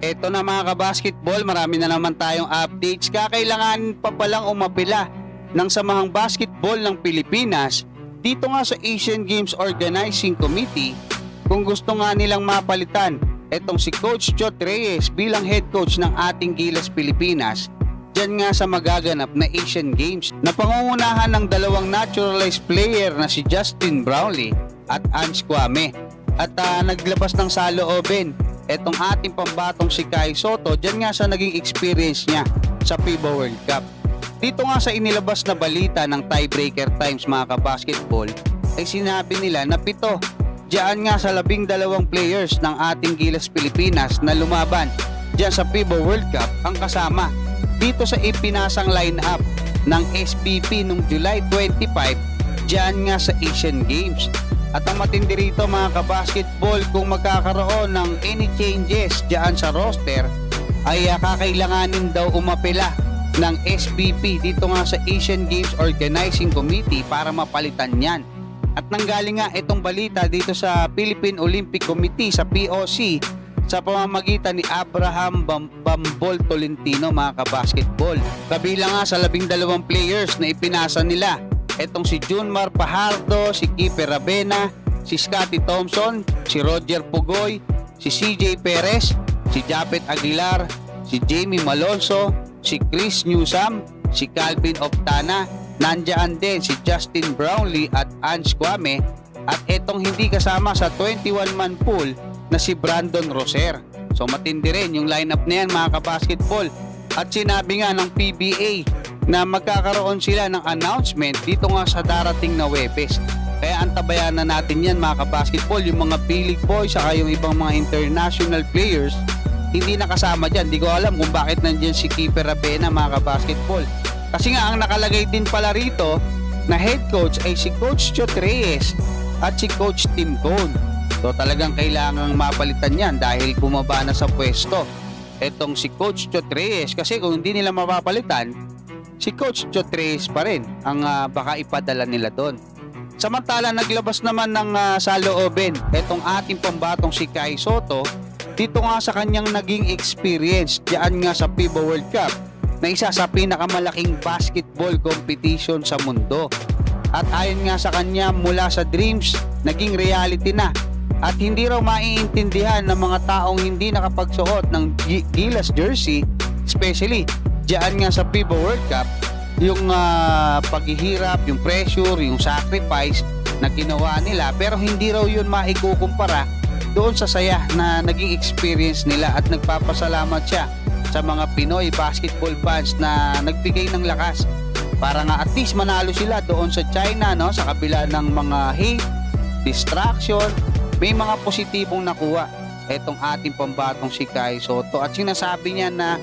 Eto na mga kabasketball, marami na naman tayong updates. Kakailangan pa palang umapila ng Samahang Basketball ng Pilipinas dito nga sa Asian Games Organizing Committee kung gusto nga nilang mapalitan etong si Coach Jot Reyes bilang head coach ng ating Gilas Pilipinas dyan nga sa magaganap na Asian Games na pangungunahan ng dalawang naturalized player na si Justin Brownlee at Ange Kwame. At ah, naglabas ng salooben etong ating pambatong si Kai Soto dyan nga sa naging experience niya sa FIBA World Cup. Dito nga sa inilabas na balita ng tiebreaker times mga kabasketball ay sinabi nila na pito Diyan nga sa labing dalawang players ng ating Gilas Pilipinas na lumaban diyan sa FIBA World Cup ang kasama dito sa ipinasang lineup ng SPP noong July 25 diyan nga sa Asian Games. At ang matindi rito mga kabasketball kung magkakaroon ng any changes diyan sa roster ay uh, kakailanganin daw umapela ng SPP dito nga sa Asian Games Organizing Committee para mapalitan yan. At nanggaling nga itong balita dito sa Philippine Olympic Committee sa POC sa pamamagitan ni Abraham Bam Bambol Tolentino mga kabasketball. Kabilang nga sa labing dalawang players na ipinasa nila. Itong si Junmar Pajardo, si Kipe Rabena, si Scotty Thompson, si Roger Pugoy, si CJ Perez, si Japet Aguilar, si Jamie Malonzo, si Chris Newsam, si Calvin Optana, Nandiyan din si Justin Brownlee at Ange Kwame at etong hindi kasama sa 21-man pool na si Brandon Roser. So matindi rin yung lineup na yan mga kabasketball. At sinabi nga ng PBA na magkakaroon sila ng announcement dito nga sa darating na Webes. Kaya antabayan na natin yan mga kabasketball, yung mga P-League boys saka yung ibang mga international players hindi nakasama dyan. Di ko alam kung bakit nandyan si Keeper Rabena mga kabasketball. Kasi nga ang nakalagay din pala rito na head coach ay si Coach Chot Reyes at si Coach Tim Cone. So talagang kailangang mapalitan yan dahil bumaba na sa pwesto. Etong si Coach Chot Reyes kasi kung hindi nila mapapalitan, si Coach Chot Reyes pa rin ang ah, baka ipadala nila doon. Samantala naglabas naman ng uh, salooben etong ating pambatong si Kai Soto dito nga sa kanyang naging experience diyan nga sa FIBA World Cup na isa sa pinakamalaking basketball competition sa mundo. At ayon nga sa kanya mula sa dreams, naging reality na. At hindi raw maiintindihan ng mga taong hindi nakapagsuot ng Gilas jersey, especially diyan nga sa FIBA World Cup, yung ah, paghihirap, yung pressure, yung sacrifice na ginawa nila pero hindi raw yun maikukumpara doon sa saya na naging experience nila at nagpapasalamat siya sa mga Pinoy basketball fans na nagbigay ng lakas para nga at least manalo sila doon sa China no sa kabila ng mga hate, distraction, may mga positibong nakuha etong ating pambatong si Kai Soto. At sinasabi niya na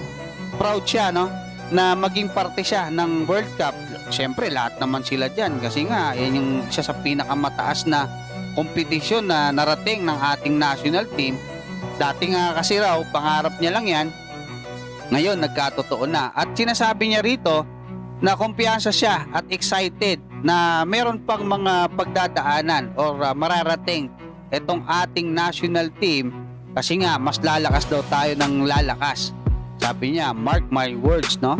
proud siya no na maging parte siya ng World Cup. Siyempre lahat naman sila diyan kasi nga yan yung isa sa pinakamataas na kompetisyon na narating ng ating national team. Dati nga kasi raw pangarap niya lang yan ngayon, nagkatotoo na. At sinasabi niya rito na kumpiyansa siya at excited na meron pang mga pagdadaanan or uh, mararating itong ating national team kasi nga mas lalakas daw tayo ng lalakas. Sabi niya, mark my words, no?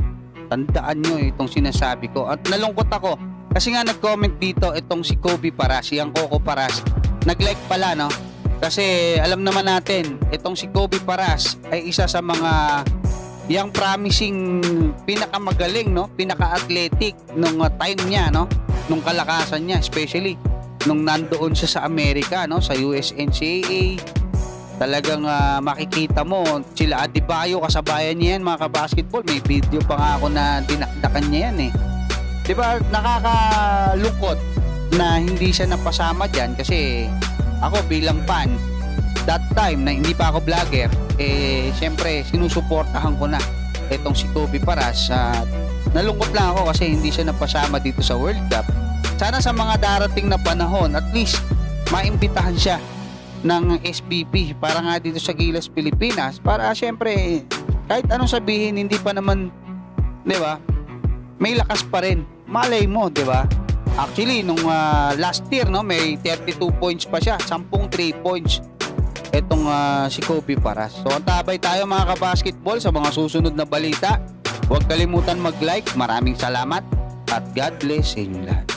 Tandaan nyo itong sinasabi ko. At nalungkot ako kasi nga nag-comment dito itong si Kobe Paras, si ang Coco Paras. Nag-like pala, no? Kasi alam naman natin, itong si Kobe Paras ay isa sa mga yung promising pinakamagaling no pinaka-athletic nung uh, time niya no nung kalakasan niya especially nung nandoon siya sa Amerika no sa USNCAA talagang uh, makikita mo sila Adebayo kasabayan niya yan mga kabasketball may video pa nga ako na dinakdakan niya yan eh di ba nakakalungkot na hindi siya napasama diyan kasi ako bilang fan that time na hindi pa ako vlogger, eh, syempre, sinusuportahan ko na itong si Kobe Paras. Uh, nalungkot lang ako kasi hindi siya napasama dito sa World Cup. Sana sa mga darating na panahon, at least, maimbitahan siya ng SPP para nga dito sa Gilas, Pilipinas. Para syempre, kahit anong sabihin, hindi pa naman, di ba, may lakas pa rin. Malay mo, di ba? Actually, nung uh, last year, no, may 32 points pa siya, 10 3 points itong ah, si Kobe Paras. So antabay tayo mga kabasketball sa mga susunod na balita. Huwag kalimutan mag-like. Maraming salamat at God bless sa inyo lahat.